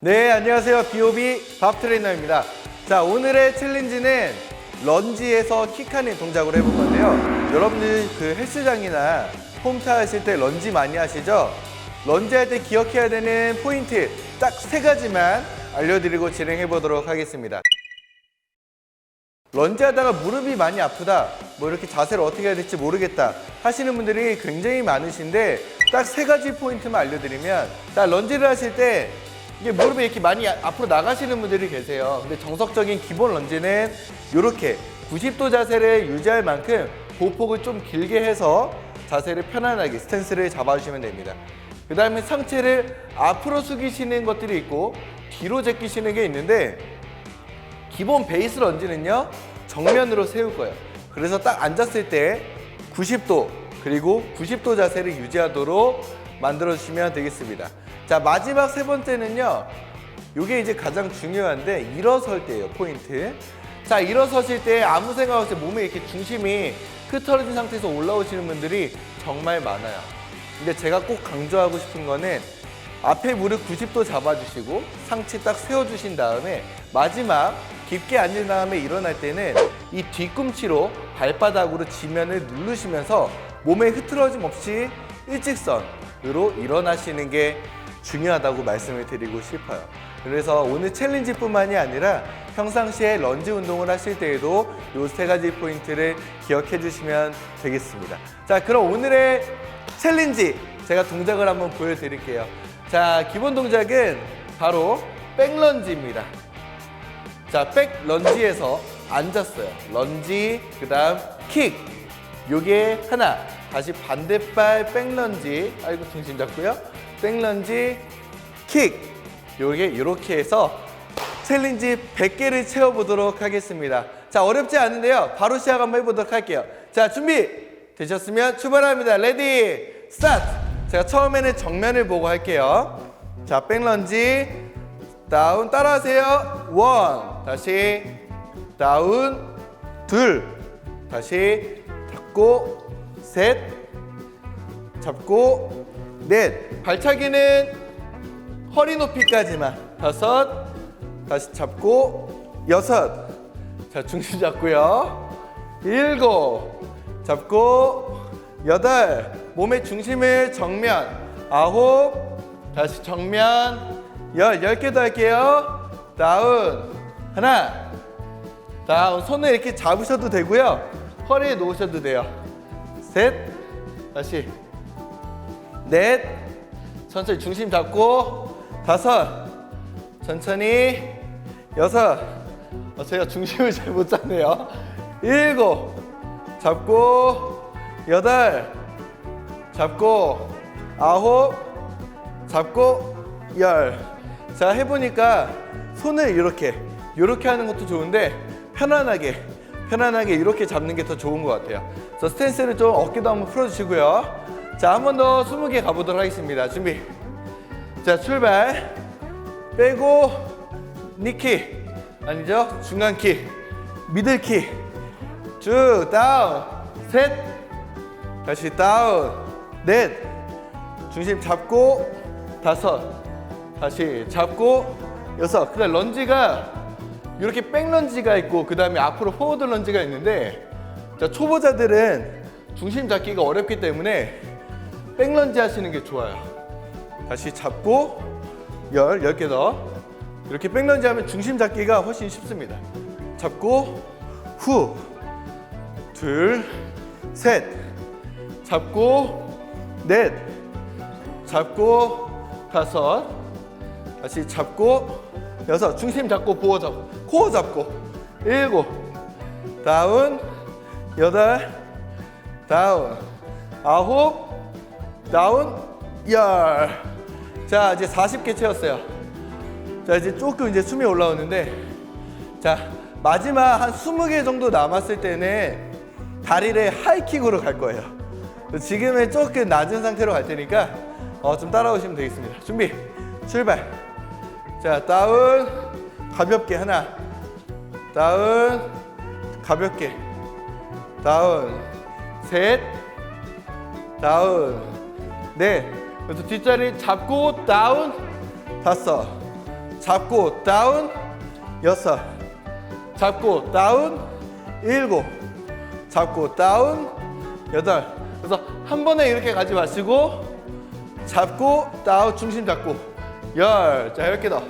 네, 안녕하세요. 비오비 밥 트레이너입니다. 자, 오늘의 챌린지는 런지에서 킥하는 동작으로 해볼 건데요. 여러분들 그 헬스장이나 홈트 하실 때 런지 많이 하시죠? 런지 할 때 기억해야 되는 포인트 딱 세 가지만 알려드리고 진행해 보도록 하겠습니다. 런지 하다가 무릎이 많이 아프다, 뭐 이렇게 자세를 어떻게 해야 될지 모르겠다 하시는 분들이 굉장히 많으신데 딱 세 가지 포인트만 알려드리면 자, 런지를 하실 때 이게 무릎이 이렇게 많이 아- 앞으로 나가시는 분들이 계세요. 근데 정석적인 기본 런지는 이렇게 90도 자세를 유지할 만큼 보폭을 좀 길게 해서 자세를 편안하게 스탠스를 잡아주시면 됩니다. 그 다음에 상체를 앞으로 숙이시는 것들이 있고 뒤로 제끼시는 게 있는데 기본 베이스 런지는요 정면으로 세울 거예요. 그래서 딱 앉았을 때 90도 그리고 90도 자세를 유지하도록 만들어 주시면 되겠습니다. 자 마지막 세 번째는요. 이게 이제 가장 중요한데 일어설 때예요 포인트. 자 일어서실 때 아무 생각 없이 몸에 이렇게 중심이 흐트러진 상태에서 올라오시는 분들이 정말 많아요. 근데 제가 꼭 강조하고 싶은 거는 앞에 무릎 90도 잡아주시고 상체 딱 세워주신 다음에 마지막 깊게 앉은 다음에 일어날 때는 이 뒤꿈치로 발바닥으로 지면을 누르시면서 몸에 흐트러짐 없이 일직선으로 일어나시는 게 중요하다고 말씀을 드리고 싶어요. 그래서 오늘 챌린지뿐만이 아니라 평상시에 런지 운동을 하실 때에도 이 세 가지 포인트를 기억해 주시면 되겠습니다. 자, 그럼 오늘의 챌린지 제가 동작을 한번 보여드릴게요. 자, 기본 동작은 바로 백런지입니다. 자, 백 런지에서 앉았어요. 런지, 그 다음 킥. 요게 하나. 다시 반대발 백 런지. 아이고, 중심 잡고요. 백 런지, 킥. 요게 이렇게 해서 챌린지 100개를 채워보도록 하겠습니다. 자, 어렵지 않은데요. 바로 시작 한번 해보도록 할게요. 자, 준비 되셨으면 출발합니다. 레디, 스타트! 제가 처음에는 정면을 보고 할게요. 자, 백런지, 다운, 따라하세요. 원, 다시, 다운, 둘, 다시, 잡고, 셋, 잡고, 넷. 발차기는 허리 높이까지만. 다섯, 다시 잡고, 여섯. 자, 중심 잡고요. 일곱. 잡고, 여덟. 몸의 중심을 정면. 아홉. 다시 정면. 열. 열 개 더 할게요. 다운. 하나. 다운. 손을 이렇게 잡으셔도 되고요. 허리에 놓으셔도 돼요. 셋. 다시. 넷. 천천히 중심 잡고. 다섯. 천천히. 여섯. 어, 제가 중심을 잘 못 잡네요. 일곱. 잡고. 여덟. 잡고. 아홉. 잡고. 열. 자, 해보니까 손을 이렇게, 이렇게 하는 것도 좋은데 편안하게, 편안하게 이렇게 잡는 게 더 좋은 것 같아요. 그래서 스탠스를 좀 어깨도 한번 풀어주시고요. 자, 한 번 더 20개 가보도록 하겠습니다. 준비. 자, 출발. 빼고, 니킥. 아니죠? 중간 킥. 미들 킥. 쭉, 다운. 셋. 다시 다운. 넷. 중심 잡고, 다섯. 다시 잡고, 여섯. 그 다음 런지가 이렇게 백런지가 있고, 그 다음에 앞으로 포워드 런지가 있는데, 자, 초보자들은 중심 잡기가 어렵기 때문에 백런지 하시는 게 좋아요. 다시 잡고 열, 열 개 더. 이렇게 백런지 하면 중심 잡기가 훨씬 쉽습니다. 잡고 후, 둘, 셋. 잡고 넷. 잡고 다섯. 다시 잡고 여섯. 중심 잡고 보호 잡고 코어 잡고 일곱. 다운 여덟. 다운 아홉. 다운 열. 자 이제 40개 채웠어요. 자 이제 조금 이제 숨이 올라오는데 자 마지막 한 20개 정도 남았을 때는 다리를 하이킥으로 갈 거예요. 지금은 조금 낮은 상태로 갈 테니까 어, 좀 따라오시면 되겠습니다. 준비 출발. 자 다운 가볍게 하나 다운 가볍게 다운 셋 다운 넷 그래서 뒷자리 잡고 다운. 다섯. 잡고 다운. 여섯. 잡고 다운. 일곱. 잡고 다운. 여덟. 그래서 한 번에 이렇게 가지 마시고 잡고 다운 중심 잡고. 열 자 이렇게 더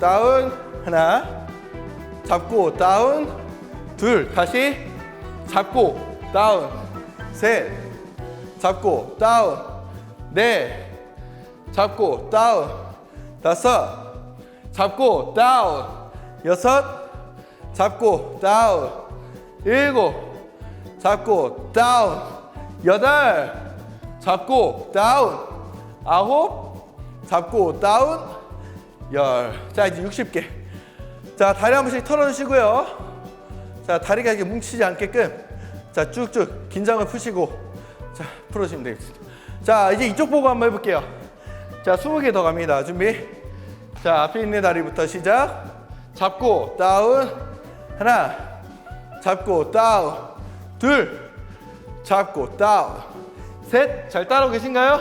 다운. 하나. 잡고 다운. 둘. 다시. 잡고 다운. 셋. 잡고 다운 넷 잡고 다운. 다섯. 잡고 다운. 여섯. 잡고 다운. 일곱. 잡고 다운. 여덟. 잡고 다운. 아홉. 잡고 다운. 열 자 이제 60개. 자 다리 한 번씩 털어주시고요. 자 다리가 이렇게 뭉치지 않게끔. 자 쭉쭉 긴장을 푸시고. 자 풀어주시면 되겠습니다 자 이제 이쪽 보고 한번 해볼게요. 자 20개 더 갑니다. 준비. 자 앞에 있는 다리부터 시작. 잡고 다운. 하나. 잡고 다운. 둘. 잡고 다운. 셋. 잘 따라오고 계신가요?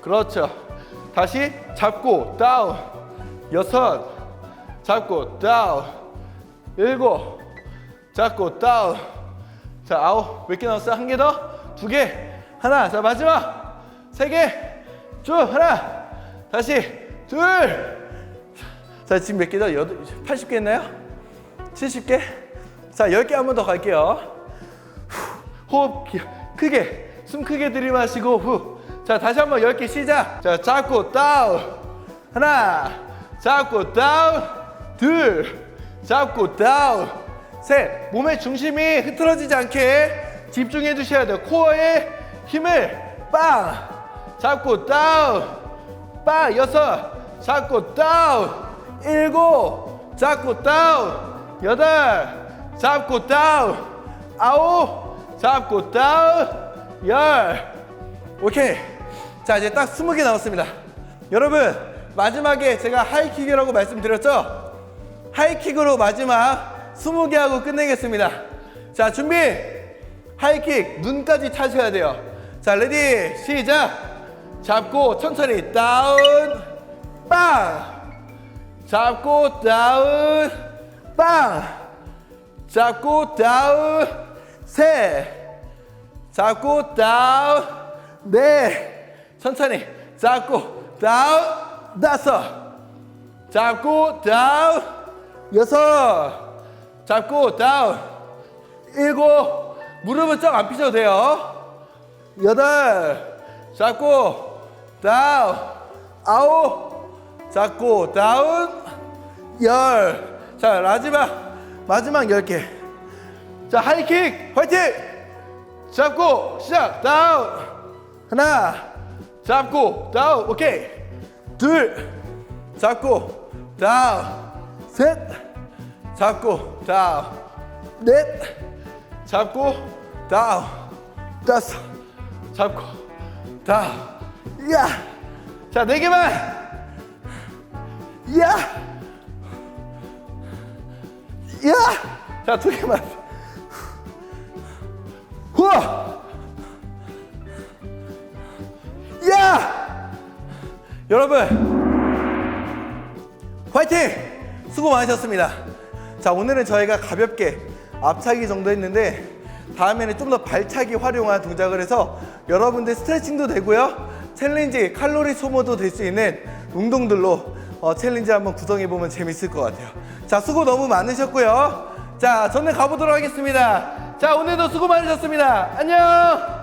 그렇죠. 다시 잡고 다운. 여섯. 잡고 다운. 일곱. 잡고 다운. 자 아홉. 몇 개 남았어요? 한개 더? 두 개 하나 자 마지막. 세 개 쭉 하나. 다시. 둘자 지금 몇 개죠? 여덟 80개 했나요? 70개? 자 10개 한 번 더 갈게요. 후, 호흡 기- 크게. 숨 크게 들이마시고 후. 자 다시 한번 10개 시작. 자 잡고 다운. 하나. 잡고 다운. 둘. 잡고 다운. 셋. 몸의 중심이 흐트러지지 않게 집중해 주셔야 돼요. 코어에 힘을 빵 잡고 다운 빵 여섯. 잡고 다운 일곱. 잡고 다운 여덟. 잡고 다운 아홉. 잡고 다운 열. 오케이. 자 이제 딱 스무 개 남았습니다. 여러분 마지막에 제가 하이킥이라고 말씀드렸죠? 하이킥으로 마지막 스무 개 하고 끝내겠습니다. 자 준비. 하이킥 눈까지 차셔야 돼요 자 레디. 시작. 잡고 천천히 다운. 빵. 잡고 다운. 빵. 잡고 다운. 셋 잡고 다운. 넷 천천히. 잡고 다운. 다섯. 잡고 다운. 여섯. 잡고 다운. 일곱. 무릎은 쫙안 펴셔도 돼요 여덟. 잡고 다운 아홉. 잡고 다운 열 자 마지막 마지막 열 개. 자 하이킥. 화이팅! 잡고 시작. 다운 하나. 잡고 다운 오케이. 둘. 잡고 다운 셋. 잡고 다운 넷. 잡고 다운 다섯 잡고 다운 야자 네 개만 야 야! 자, 두 개만. 후아! 야! 여러분, 화이팅! 수고 많으셨습니다. 자, 오늘은 저희가 가볍게 앞차기 정도 했는데, 다음에는 좀 더 발차기 활용한 동작을 해서 여러분들 스트레칭도 되고요. 챌린지, 칼로리 소모도 될 수 있는 운동들로 어, 챌린지 한번 구성해보면 재밌을 것 같아요. 자, 수고 너무 많으셨고요. 자, 저는 가보도록 하겠습니다. 자, 오늘도 수고 많으셨습니다. 안녕!